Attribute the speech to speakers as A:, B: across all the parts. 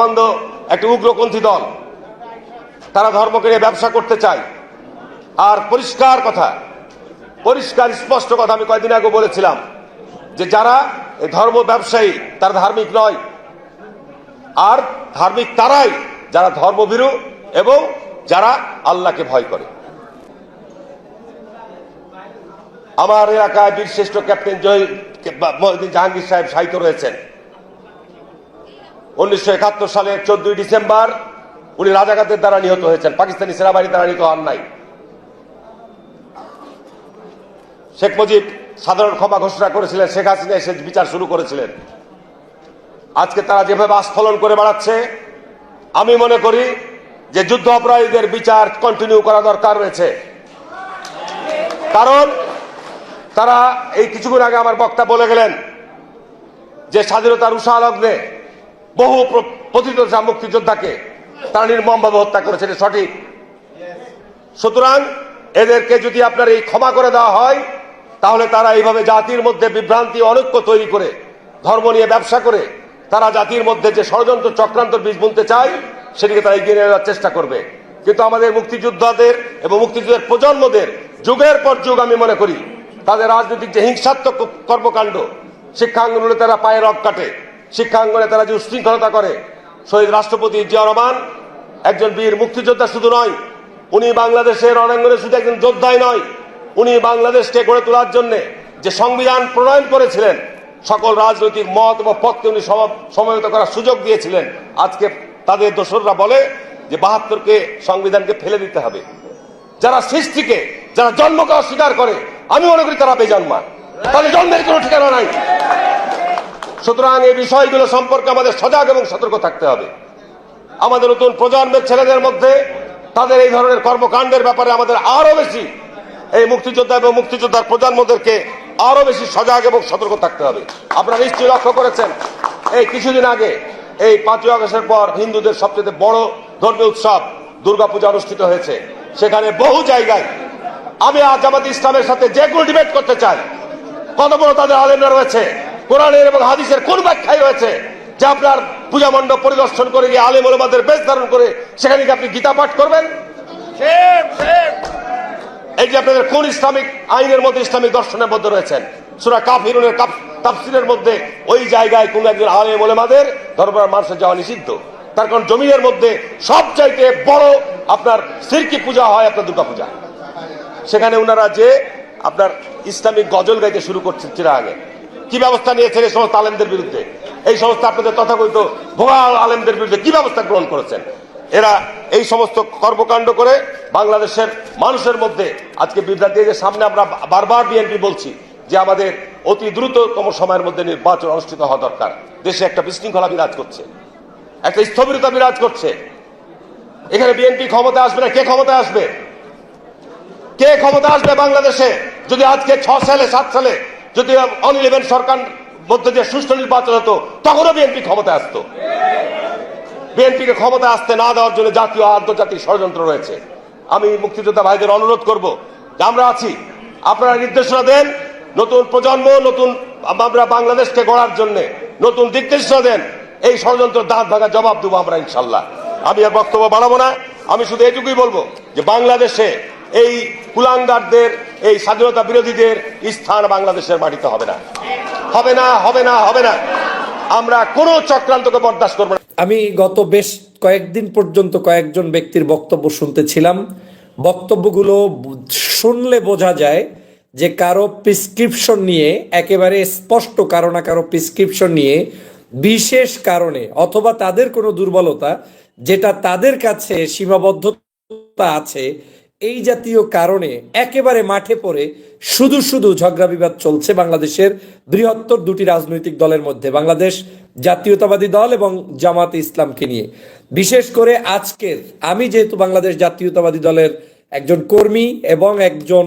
A: বন্ধ একটা উগ্রপন্থী দল। তারা ধর্মকে নিয়ে ব্যবসা করতে চায়। আর পরিষ্কার কথা, পরিষ্কার স্পষ্ট কথা আমি কয়েকদিন আগে বলেছিলাম যে যারা ধর্ম ব্যবসায়ী, তারা ধার্মিক নয়। আর ধার্মিক তারাই যারা ধর্মভীরু এবং যারা আল্লাহকে ভয় করে। আমার এলাকায় বীরশ্রেষ্ঠ ক্যাপ্টেন জয় জাহাঙ্গীর সাহেব সাহিত্য রয়েছেন। উনিশশো একাত্তর সালের চোদ্দই ডিসেম্বর উনি রাজাঘাতের দ্বারা নিহত হয়েছেন। পাকিস্তানি সেনাবাহিনীর দ্বারা নিহত হন নাই। শেখ মুজিব সাধারণ ক্ষমা ঘোষণা করেছিলেন, শেখ হাসিনা এসে বিচার শুরু করেছিলেন। আজকে তারা যেভাবে আস্ফলন করে বেড়াচ্ছে, আমি মনে করি যে যুদ্ধ অপরাধীদের বিচার কন্টিনিউ করা দরকার রয়েছে। কারণ তারা এই কিছুক্ষণ আগে আমার বক্তা বলে গেলেন যে স্বাধীনতার উষা লগ্নে বহু প্র- প্রথিতযা মুক্তিযোদ্ধাকে তারা নির্মমভাবে হত্যা করেছে, এটা সঠিক। সুতরাং এদেরকে যদি আপনার এই ক্ষমা করে দেওয়া হয়, তাহলে তারা এইভাবে জাতির মধ্যে বিভ্রান্তি, অনৈক্য তৈরি করে, ধর্ম নিয়ে ব্যবসা করে, তারা জাতির মধ্যে যে ষড়যন্ত্র চক্রান্ত বীজ বুনতে চায়, সেটিকে তারা এগিয়ে নেওয়ার চেষ্টা করবে। কিন্তু আমাদের মুক্তিযোদ্ধাদের এবং মুক্তিযুদ্ধের প্রজন্মদের যুগের পর যুগ আমি মনে করি, তাদের রাজনৈতিক যে হিংসাত্মক কর্মকাণ্ড শিক্ষাঙ্গনে তারা পায়ে রক কাটে। শিক্ষাঙ্গনে তারা যে উশৃঙ্খলতা করে, শহীদ রাষ্ট্রপতি জিয়া রহমান, একজন বীর মুক্তিযোদ্ধা শুধু নয়, উনি বাংলাদেশের রণাঙ্গনে শুধু একজন যোদ্ধাই নয়, উনি বাংলাদেশকে গড়ে তোলার জন্য যে সংবিধান প্রণয়ন করেছিলেন, সকল রাজনৈতিক মত এবং পথকে উনি সম- সমবেত করার সুযোগ দিয়েছিলেন। আজকে তাদের দোসররা বলে যে বাহাত্তরকে সংবিধানকে ফেলে দিতে হবে। যারা সৃষ্টিকে, যারা জন্মকে অস্বীকার করে, আমি মনে করি তারা বেজন্মা তাদের জন্মের কোনো ঠিকানা নাই। সুতরাং এই বিষয়গুলো সম্পর্কে আমাদের সজাগ এবং সতর্ক থাকতে হবে। আমাদের নতুন প্রজন্মের ছেলেদের মধ্যে তাদের এই ধরনের কর্মকাণ্ডের ব্যাপারে আমাদের আরও বেশি এই মুক্তিযোদ্ধা এবং মুক্তিযোদ্ধার প্রজন্মদেরকে আরও বেশি সজাগ এবং সতর্ক থাকতে হবে। আপনারা নিশ্চয়ই লক্ষ্য করেছেন, এই কিছুদিন আগে, এই পাঁচই আগস্টের পর হিন্দুদের সবচেয়ে বড় ধর্মীয় উৎসব দুর্গাপূজা অনুষ্ঠিত হয়েছে। সেখানে বহু জায়গায় আমি আজ জামাত ইসলামের সাথে যে কোনো ডিবেট করতে চাই, কত বড় তাদের আলেমরা রয়েছে কোরআনের এবং হাদিসের কোন ব্যাখ্যায় রয়েছে যে আপনার পূজা মণ্ডপ পরিদর্শন করে গিয়ে আলেম ওলামাদের বেশ ধারণ করে সেখানে কি আপনি গীতা পাঠ করবেন? এই যে আপনাদের কোন ইসলামিক আইনের মধ্যে ইসলামিক দর্শনের মধ্যে রয়েছেন? সুরা কাফিরুনের কাফ- তাফসিরের মধ্যে ওই জায়গায় কোন একজন আলেম ওলেমাদের ধর্মের মানুষের যাওয়া নিষিদ্ধ। তার কারণ জমিনের মধ্যে সব চাইতে বড় আপনার সিরকি পূজা হয় আপনার দুর্গা পূজা সেখানে ওনারা যে আপনার ইসলামিক গজল গাইতে শুরু করছেন চিরা আগে কি ব্যবস্থা নিয়েছেন এই সমস্ত আলেমদের বিরুদ্ধে? এই সমস্ত আপনাদের তথাকথিত ভোগা আলেমদের বিরুদ্ধে কি ব্যবস্থা গ্রহণ করেছেন? এরা এই সমস্ত কর্মকাণ্ড করে বাংলাদেশের মানুষের মধ্যে আজকে যে সামনে আমরা বারবার বিএনপি বলছি যে আমাদের অতি দ্রুততম সময়ের মধ্যে নির্বাচন অনুষ্ঠিত হওয়া দরকার। দেশে একটা বিশৃঙ্খলা বিরাজ করছে। একটা স্থবিরতা বিরাজ করছে। এখানে বিএনপি ক্ষমতা আসবে না? কে ক্ষমতা আসবে? কে ক্ষমতা আসবে বাংলাদেশে? যদি আজকে ছ সালে, সাত সালে যদি অন ইলেভেন সরকার মধ্যে যে সুষ্ঠু নির্বাচন হতো, তখনও বিএনপি ক্ষমতা আসতো। বিএনপিকে ক্ষমতা আসতে না দেওয়ার জন্য জাতীয় আন্তর্জাতিক ষড়যন্ত্র রয়েছে। আমি মুক্তিযোদ্ধা ভাইদের অনুরোধ করব যে আমরা আছি। আপনারা নির্দেশনা দেন, নতুন প্রজন্ম, নতুন আমরা বাংলাদেশকে গড়ার জন্য নতুন দিক নির্দেশনা দেন, এই ষড়যন্ত্র দাঁত ভাঙা জবাব দেবো আমরা ইনশাল্লাহ। আমি আর বক্তব্য বাড়াবো না। আমি শুধু এটুকুই বলব যে বাংলাদেশে এই কুলাঙ্গারদের, এই স্বাধীনতা বিরোধীদের স্থান বাংলাদেশের মাটিতে হবে না। হবে না হবে না হবে না। আমরা কোনো চক্রান্তকে বরদাস্ত করব না।
B: আমি গত বেশ কয়েকদিন পর্যন্ত কয়েকজন ব্যক্তির বক্তব্য শুনতেছিলাম। বক্তব্যগুলো শুনলে বোঝা যায় যে কারও প্রেসক্রিপশন নিয়ে, একেবারে স্পষ্ট কারও না কারও প্রেসক্রিপশন নিয়ে বিশেষ কারণে অথবা তাদের কোনো দুর্বলতা, যেটা তাদের কাছে সীমাবদ্ধতা আছে এই জাতীয় কারণে একেবারে মাঠে পড়ে শুধু শুধু ঝগড়া বিবাদ চলছে বাংলাদেশের বৃহত্তর দুটি রাজনৈতিক দলের মধ্যে, বাংলাদেশ জাতীয়তাবাদী দল এবং জামাতে ইসলামকে নিয়ে। বিশেষ করে আজকের আমি যেহেতু বাংলাদেশ জাতীয়তাবাদী দলের একজন কর্মী এবং একজন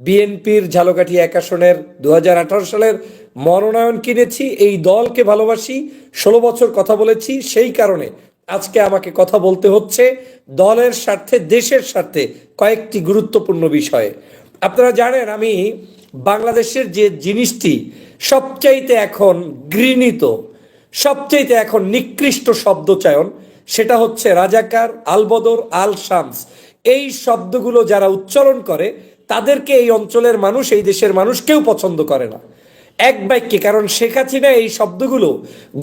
B: বিএনপির ঝালকাঠি এক আসনের দু হাজার আঠারো সালের মনোনয়ন কিনেছি, এই দলকে ভালোবাসি, ষোলো বছর কথা বলেছি, সেই কারণে আজকে আমাকে কথা বলতে হচ্ছে দলের স্বার্থে, দেশের স্বার্থে কয়েকটি গুরুত্বপূর্ণ বিষয়ে। আপনারা জানেন আমি বাংলাদেশের যে জিনিসটি সবচাইতে এখন গৃহীত সবচেয়ে এখন নিকৃষ্ট শব্দচয়ন সেটা হচ্ছে রাজাকার আলবদর আল শামস এই শব্দগুলো যারা উচ্চারণ করে, তাদেরকে এই অঞ্চলের মানুষ, এই দেশের মানুষ কেউ পছন্দ করে না। এক বাক্যে, কারণ শেখ হাসিনা এই শব্দগুলো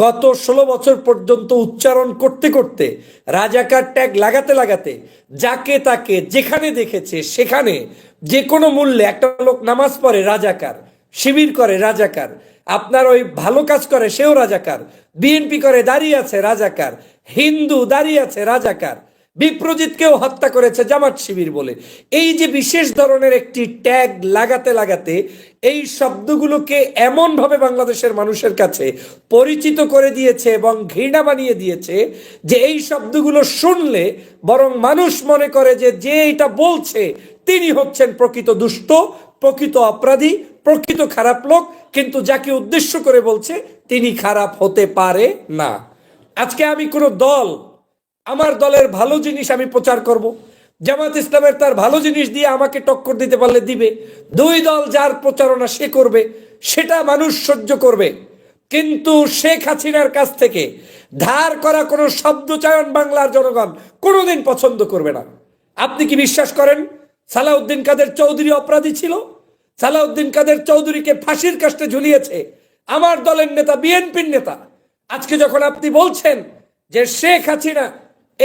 B: গত ষোলো বছর পর্যন্ত উচ্চারণ করতে করতে, রাজাকার ট্যাগ লাগাতে লাগাতে, যাকে তাকে যেখানে দেখেছে সেখানে, যে কোনো মূল্যে একটা লোক নামাজ পড়ে রাজাকার, শিবির করে রাজাকার, আপনার ওই ভালো কাজ করে সেও রাজাকার, বিএনপি করে দাঁড়িয়ে আছে রাজাকার, হিন্দু দাঁড়িয়ে আছে রাজাকার বিপ্রজিৎকেও হত্যা করেছে জামাত শিবির বলে। এই যে বিশেষ ধরনের একটি ট্যাগ লাগাতে লাগাতে এই শব্দগুলোকে এমনভাবে বাংলাদেশের মানুষের কাছে পরিচিত করে দিয়েছে এবং ঘৃণা বানিয়ে দিয়েছে যে এই শব্দগুলো শুনলে বরং মানুষ মনে করে যে যে এটা বলছে তিনি হচ্ছেন প্রকৃত দুষ্ট, প্রকৃত অপরাধী, প্রকৃত খারাপ লোক, কিন্তু যাকে উদ্দেশ্য করে বলছে তিনি খারাপ হতে পারে না। আজকে আমি কোনো দল আমার দলের ভালো জিনিস আমি প্রচার করব। জামাত ইসলামের তার ভালো জিনিস দিয়ে আমাকে টক্কর দিতে পারলে দিবে। দুই দল যার প্রচারণা সে করবে, সেটা মানুষ সহ্য করবে। কিন্তু শেখ হাসিনার কাছ থেকে ধার করা কোনো শব্দচয়ন বাংলার জনগণ কোনোদিন পছন্দ করবে না। আপনি কি বিশ্বাস করেন? সালাউদ্দিন কাদের চৌধুরী অপরাধী ছিল? সালাউদ্দিন কাদের চৌধুরীকে ফাঁসির কাস্টে ঝুলিয়েছে? আমার দলের নেতা, বিএনপির নেতা। আজকে যখন আপনি বলছেন যে শেখ হাসিনা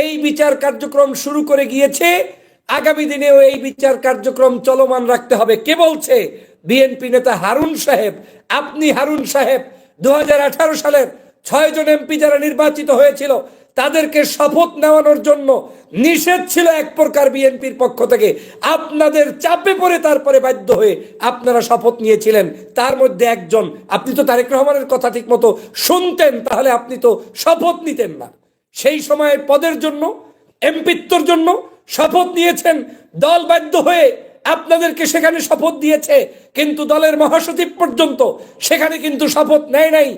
B: এই বিচার কার্যক্রম শুরু করে গিয়েছে। আগামী দিনেও এই বিচার কার্যক্রম চলমান রাখতে হবে। কে বলছে? বিএনপি নেতা হারুন সাহেব। আপনি হারুন সাহেব দু সালের ছয় জন এমপি যারা নির্বাচিত হয়েছিল, তাদেরকে শপথ নেওয়ানোর জন্য নিষেধ ছিল এক প্রকার বিএনপির পক্ষ থেকে। আপনাদের চাপে পড়ে তারপরে বাধ্য হয়ে আপনারা শপথ নিয়েছিলেন। তার মধ্যে একজন। আপনি তো তারেক রহমানের কথা ঠিক মতো শুনতেন, তাহলে আপনি তো শপথ নিতেন না। সেই সময়ের পদের জন্য এমপিত্বর জন্য শপথ নিয়েছেন। দল বাধ্য হয়ে আপনাদেরকে সেখানে শপথ দিয়েছে, কিন্তু দলের মহাসচিব পর্যন্ত সেখানে কিন্তু শপথ নেয় নাই।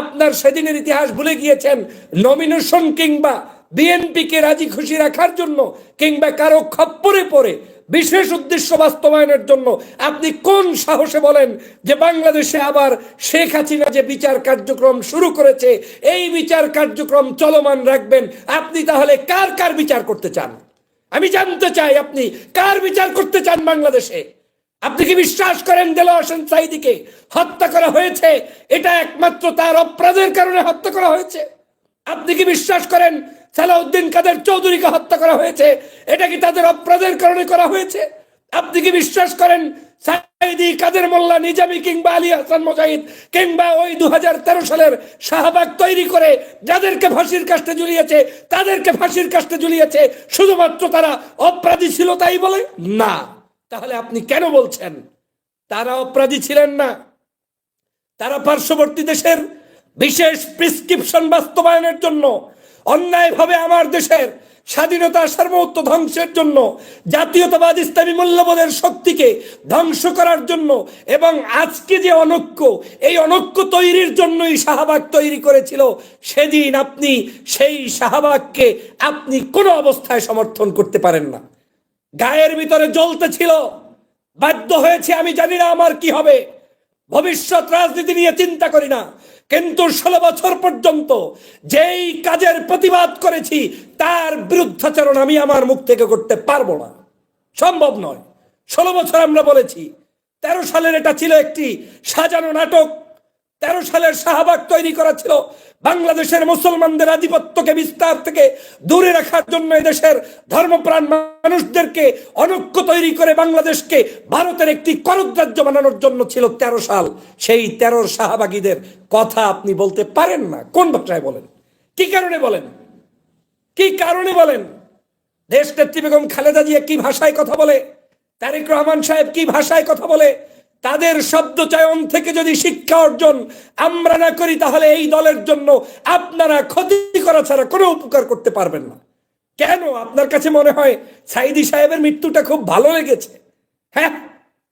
B: আপনার সেদিনের ইতিহাস ভুলে গিয়েছেন নমিনেশন কিংবা বিএনপিকে রাজি খুশি রাখার জন্য কিংবা কারও খপ্পরে পড়ে বিশেষ উদ্দেশ্য বাস্তবায়নের জন্য আপনি কোন সাহসে বলেন যে বাংলাদেশে আবার শেখ হাসিনা যে বিচার কার্যক্রম শুরু করেছে, এই বিচার কার্যক্রম চলমান রাখবেন, আপনি তাহলে কার কার বিচার করতে চান? আমি জানতে চাই আপনি, কার বিচার করতে চান বাংলাদেশে? আপনি কি বিশ্বাস করেন দেলো হোসেন সাইদিকে হত্যা করা হয়েছে? এটা একমাত্র তার অপরাধের কারণে হত্যা করা হয়েছে। আপনি কি বিশ্বাস করেন সালাউদ্দিন কাদের চৌধুরীকে হত্যা করা হয়েছে? এটা কি তাদের অপরাধের কারণে করা হয়েছে? আপনি কি বিশ্বাস করেন সাইদি কাদের মোল্লা, নিজামি কিংবা আলী হাসান মোজাহিদ কিংবা ওই দু হাজার তেরো সালের শাহবাগ তৈরি করে যাদেরকে ফাঁসির কাস্টে ঝুলিয়েছে, তাদেরকে ফাঁসির কাস্টে ঝুলিয়েছে, শুধুমাত্র তারা অপরাধী ছিল তাই বলে? না। তাহলে আপনি কেন বলছেন? তারা অপরাধী ছিলেন না। তারা পার্শ্ববর্তী দেশের বিশেষ প্রেসক্রিপশন বাস্তবায়নের জন্য অন্যায়ভাবে আমার দেশের স্বাধীনতা সার্বভৌমত্ব ধ্বংসের জন্য, জাতীয়তাবাদ ইসলামী মূল্যবোধের শক্তিকে ধ্বংস করার জন্য এবং আজকে যে অনৈক্য, এই অনৈক্য তৈরির জন্যই শাহবাগ তৈরি করেছিল, সেদিন আপনি সেই শাহবাগকে আপনি কোনো অবস্থায় সমর্থন করতে পারেন না। গায়ের ভিতরে জ্বলতে ছিল, বাধ্য হয়েছে, আমি জানি না আমার কি হবে। ভবিষ্যৎ রাজনীতি নিয়ে চিন্তা করি না। কিন্তু ষোলো বছর পর্যন্ত যেই কাজের প্রতিবাদ করেছি, তার বিরুদ্ধাচরণ আমি আমার মুখ থেকে করতে পারব না। সম্ভব নয়। ষোলো বছর আমরা বলেছি, তেরো সালের এটা ছিল একটি সাজানো নাটক তেরো সালের শাহবাগ তৈরি করা ছিল বাংলাদেশের মুসলমানদের আধিপত্যকে বিস্তার থেকে দূরে রাখার জন্য এদেশের ধর্মপ্রাণ মানুষদেরকে অনৈক্য তৈরি করে বাংলাদেশকে ভারতের একটি করদ্রাজ্য বানানোর জন্য ছিল তেরো সাল। সেই তেরোর শাহবাগীদের কথা আপনি বলতে পারেন না। কোন ভাষায় বলেন? কি কারণে বলেন? কি কারণে বলেন? দেশ নেত্রী বেগম খালেদা জিয়া কি ভাষায় কথা বলে? তারেক রহমান সাহেব কি ভাষায় কথা বলে? তাদের শব্দ চয়ন থেকে যদি শিক্ষা অর্জন আমরা না করি, তাহলে এই দলের জন্য আপনারা ক্ষতি করা ছাড়া কোনো উপকার করতে পারবেন না। কেন? আপনার কাছে মনে হয় সাইদি সাহেবের মৃত্যুটা খুব ভালো লেগেছে। হ্যাঁ?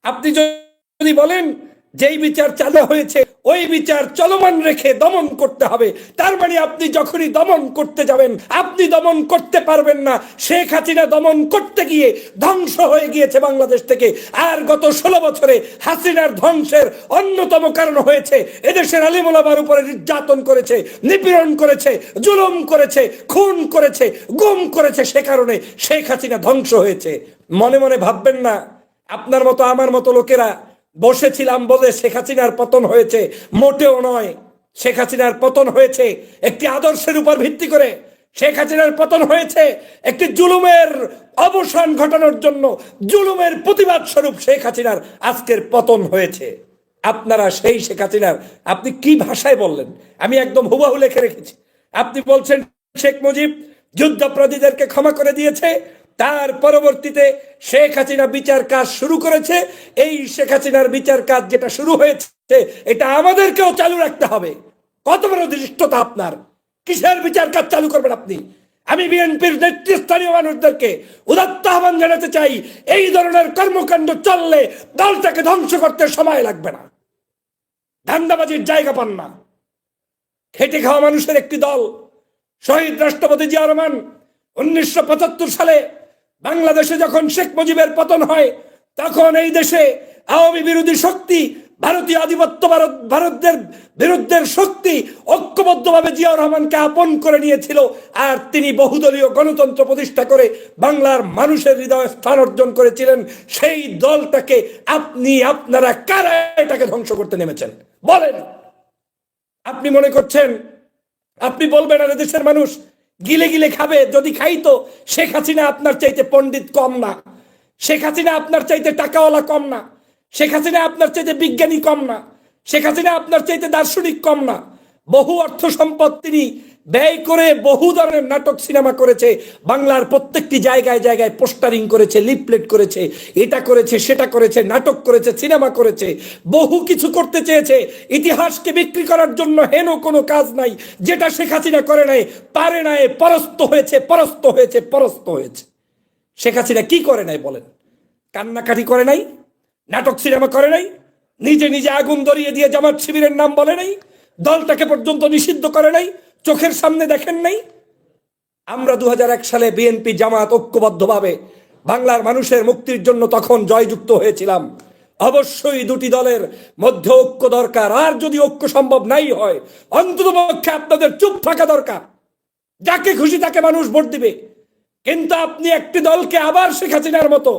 B: আপনি যদি বলেন যেই বিচার চালু হয়েছে, ওই বিচার চলমান রেখে দমন করতে হবে। তার মানে আপনি যখনই দমন করতে যাবেন, আপনি দমন করতে পারবেন না। শেখ হাসিনা দমন করতে গিয়ে ধ্বংস হয়ে গিয়েছে বাংলাদেশ থেকে। আর গত ষোলো বছরে হাসিনার ধ্বংসের অন্যতম কারণ হয়েছে, এদেশের আলিমুলামার উপরে নির্যাতন করেছে, নিপীড়ন করেছে, জুলুম করেছে, খুন করেছে, গুম করেছে সে কারণে শেখ হাসিনা ধ্বংস হয়েছে। মনে মনে ভাববেন না, আপনার মতো আমার মতো লোকেরা বসেছিলাম বলে শেখ হাসিনার পতন হয়েছে, মোটেও নয়। শেখ হাসিনার পতন হয়েছে একটি আদর্শের উপর ভিত্তি করে। শেখ হাসিনার পতন হয়েছে একটি জুলুমের অবসান ঘটানোর জন্য, জুলুমের প্রতিবাদ স্বরূপ শেখ হাসিনার আজকের পতন হয়েছে। আপনারা সেই শেখ হাসিনার, আপনি কি ভাষায় বললেন? আমি একদম হুবাহু লেখে রেখেছি। আপনি বলছেন, শেখ মুজিব যুদ্ধাপরাধীদেরকে ক্ষমা করে দিয়েছে তার পরবর্তীতে শেখ হাসিনা বিচার কাজ শুরু করেছে। এই শেখ হাসিনার বিচার কাজ যেটা শুরু হয়েছে, এটা আমাদেরকেও চালু রাখতে হবে। কত বড় দৃষ্টতা আপনার? কিসের বিচার কাজ চালু করবেন আপনি? আমি বিএনপির নেতৃস্থানীয় মানুষদেরকে উদাত্ত আহ্বান জানাতে চাই, এই ধরনের কর্মকাণ্ড চললে দলটাকে ধ্বংস করতে সময় লাগবে না। ধান্দাবাজির জায়গা পান না। খেটে খাওয়া মানুষের একটি দল, শহীদ রাষ্ট্রপতি জিয়া রহমান, উনিশশো পঁচাত্তর সালে বাংলাদেশে যখন শেখ মুজিবের পতন হয়, তখন এই দেশে আওয়ামী বিরোধী শক্তি, ভারতীয় আধিপত্য ভারত, ভারতের বিরুদ্ধের শক্তি ঐক্যবদ্ধভাবে জিয়াউর রহমানকে আপন করে নিয়েছিল আর তিনি বহুদলীয় গণতন্ত্র প্রতিষ্ঠা করে বাংলার মানুষের হৃদয়ে স্থান অর্জন করেছিলেন। সেই দলটাকে আপনি, আপনারা কারা এটাকে ধ্বংস করতে নেমেছেন? বলেন। আপনি মনে করছেন, আপনি বলবেন, আর দেশের মানুষ গিলে গিলে খাবে, যদি খাইতো শেখ হাসিনা আপনার চাইতে পণ্ডিত কম না। শেখ হাসিনা আপনার চাইতে টাকাওয়ালা কম না। শেখ হাসিনা আপনার চাইতে বিজ্ঞানী কম না। শেখ হাসিনা আপনার চাইতে দার্শনিক কম না। বহু অর্থ সম্পদ তিনি ব্যয় করে বহু ধরনের নাটক সিনেমা করেছে, বাংলার প্রত্যেকটি জায়গায় জায়গায় পোস্টারিং করেছে, লিফলেট করেছে, এটা করেছে, সেটা করেছে, নাটক করেছে, সিনেমা করেছে, বহু কিছু করতে চেয়েছে, ইতিহাসকে বিক্রি করার জন্য হেন কোনো কাজ নাই, যেটা শেখ হাসিনা করে নাই, পারে নাই, পরস্ত হয়েছে পরস্ত হয়েছে পরস্ত হয়েছে। শেখ হাসিনা কি করে নাই বলেন? কান্নাকাটি করে নাই? নাটক সিনেমা করে নাই? নিজে নিজে আগুন ধরিয়ে দিয়ে জামাত শিবিরের নাম বলে নাই? দলটাকে পর্যন্ত নিষিদ্ধ করে নাই? চোখের সামনে দেখেন নাই? আমরা দু হাজার এক সালে বিএনপি জামাত ঐক্যবদ্ধভাবে বাংলার মানুষের মুক্তির জন্য তখন জয়যুক্ত হয়েছিলাম। অবশ্যই দুটি দলের মধ্যে ঐক্য দরকার। আর যদি ঐক্য সম্ভব নাই হয়, অন্ততপক্ষে আপনাদের চুপ থাকা দরকার। যাকে খুশি তাকে মানুষ ভোট দিবে। কিন্তু আপনি একটি দলকে আবার শেখ হাসিনার মতো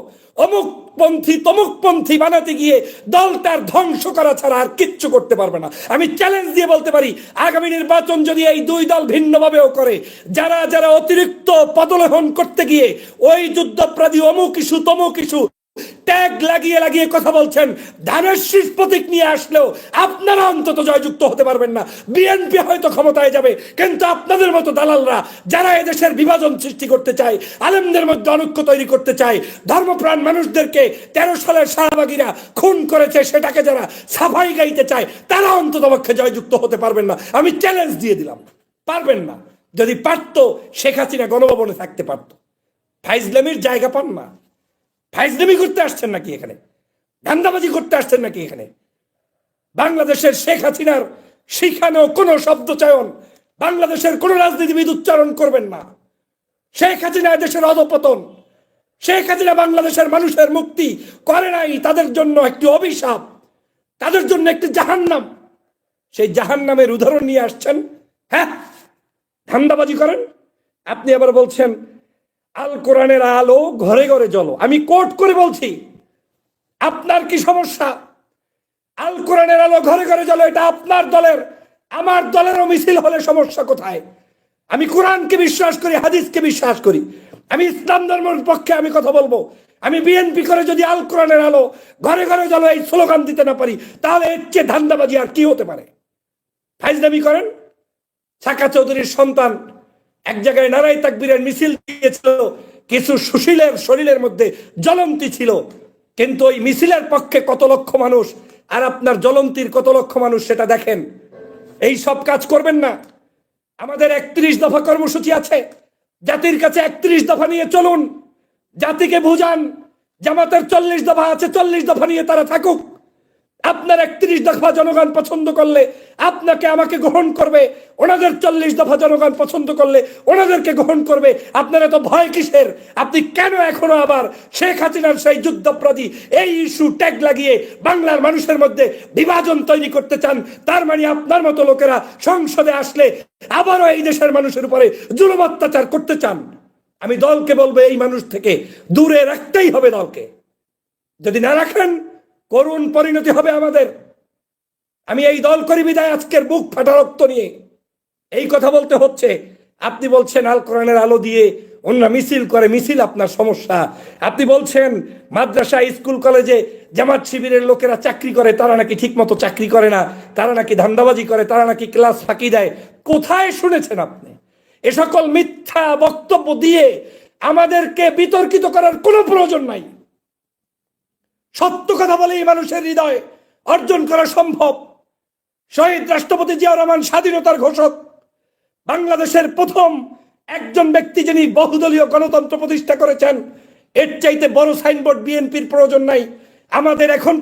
B: অমুক পন্থী তমুক পন্থী বানাতে গিয়ে দলটার ধ্বংস করা ছাড়া আর কিচ্ছু করতে পারবে না। আমি চ্যালেঞ্জ দিয়ে বলতে পারি, আগামী নির্বাচন যদি এই দুই দল ভিন্নভাবেও করে, যারা যারা অতিরিক্ত পদলেহন করতে গিয়ে ওই যুদ্ধপ্রাদী অমুক ইস্যু, তমুক ইস্যু ট্যাগ লাগিয়ে লাগিয়ে কথা বলছেন। ধানের শীষ প্রতীক নিয়ে আসলেও আপনারা অন্তত জয়যুক্ত হতে পারবেন না। বিএনপি হয়তো ক্ষমতায় যাবে, কিন্তু আপনাদের মতো দালালরা যারা এদেশের বিভাজন সৃষ্টি করতে চায়, আলেমদের মধ্যে অনৈক্য তৈরি করতে চায়, ধর্মপ্রাণ মানুষদেরকে তেরো সালের শাহবাগীরা খুন করেছে সেটাকে যারা সাফাই গাইতে চায়, তারা অন্তত পক্ষে জয়যুক্ত হতে পারবেন না। আমি চ্যালেঞ্জ দিয়ে দিলাম। পারবেন না। যদি পারতো, শেখ হাসিনা গণভবনে থাকতে পারতো। ফাইজলামির জায়গা পান না। ফাইজলামি করতে আসছেন নাকি এখানে? ধান্দাবাজি করতে আসছেন নাকি এখানে? বাংলাদেশের শেখ হাসিনার শিখানো কোনো শব্দ চয়ন, বাংলাদেশের কোন রাজনীতিবিদ উচ্চারণ করবেন না। শেখ হাসিনা দেশের অধপতন, শেখ হাসিনা বাংলাদেশের মানুষের মুক্তি করে নাই, তাদের জন্য একটি অভিশাপ, তাদের জন্য একটি জাহান্নাম। সেই জাহান্নামের উদাহরণ নিয়ে আসছেন হ্যাঁ? ধান্দাবাজি করেন? আপনি আবার বলছেন আল কোরআনের আলো ঘরে ঘরে জ্বলো। আমি কোট করে বলছি, আপনার কি সমস্যা? আল কোরআনের আলো ঘরে ঘরে জ্বলো, এটা আপনার দলের, আমার দলেরও মিছিল হলে সমস্যা কোথায়? আমি কোরআনকে বিশ্বাস করি, হাদিসকে বিশ্বাস করি। আমি ইসলাম ধর্মের পক্ষে আমি কথা বলব। আমি বিএনপি করে যদি আল কোরআনের আলো ঘরে ঘরে জ্বলো, এই স্লোগান দিতে না পারি, তাহলে এর চেয়ে ধান্দাবাজি আর কি হতে পারে? ফাইজদামি করেন? সাকা চৌধুরীর সন্তান এক জায়গায় নারাই তাকবীরের মিছিল দিয়েছিল, কিছু সুশীলের শরীরের মধ্যে জ্বলন্তি ছিল। কিন্তু ওই মিছিলের পক্ষে কত লক্ষ মানুষ আর আপনার জ্বলন্তির কত লক্ষ মানুষ সেটা দেখেন। এই সব কাজ করবেন না। আমাদের একত্রিশ দফা কর্মসূচি আছে। জাতির কাছে একত্রিশ দফা নিয়ে চলুন। জাতিকে বুঝান, জামাতের চল্লিশ দফা আছে, চল্লিশ দফা নিয়ে তারা থাকুক। আপনার একত্রিশ দফা জনগণ পছন্দ করলে আপনাকে আমাকে গ্রহণ করবে, ওনাদের চল্লিশ দফা জনগণ পছন্দ করলে ওনাদেরকে গ্রহণ করবে। আপনার এত ভয় কিসের? আপনি কেন এখনও আবার শেখ হাসিনার সেই যুদ্ধপ্রতি এই ইস্যু ট্যাগ লাগিয়ে বাংলার মানুষের মধ্যে বিভাজন তৈরি করতে চান? তার মানে আপনার মতো লোকেরা সংসদে আসলে আবারও এই দেশের মানুষের উপরে জুলুম অত্যাচার করতে চান? আমি দলকে বলব এই মানুষ থেকে দূরে রাখতেই হবে দলকে। যদি না রাখেন করুণ পরিণতি হবে আমাদের। আমি এই দল করি বিদায় আজকের বুক ফাটা রক্ত নিয়ে। এই কথা বলতে হচ্ছে, আপনি বলছেন আল কোরআনের আলো দিয়ে অন্য মিছিল করে, মিছিল আপনার সমস্যা। আপনি বলছেন মাদ্রাসা, স্কুল, কলেজে জামাত শিবিরের লোকেরা চাকরি করে, তারা নাকি ঠিকমতো চাকরি করে না, তারা নাকি ধান্দাবাজি করে, তারা নাকি ক্লাস ফাঁকি দেয়। কোথায় শুনেছেন আপনি? এ সকল মিথ্যা বক্তব্য দিয়ে আমাদেরকে বিতর্কিত করার কোনো প্রয়োজন নাই। সত্য কথা বলে এই মানুষের হৃদয় অর্জন করা সম্ভব। শহীদ রাষ্ট্রপতি জিয়া রহমান স্বাধীনতার ঘোষক, বাংলাদেশের প্রথম একজন ব্যক্তি যিনি বহুদলীয় গণতন্ত্র প্রতিষ্ঠা করেছেন, এর চাইতে বড় সাইনবোর্ড বিএনপির প্রয়োজন নাই। আমাদের এখন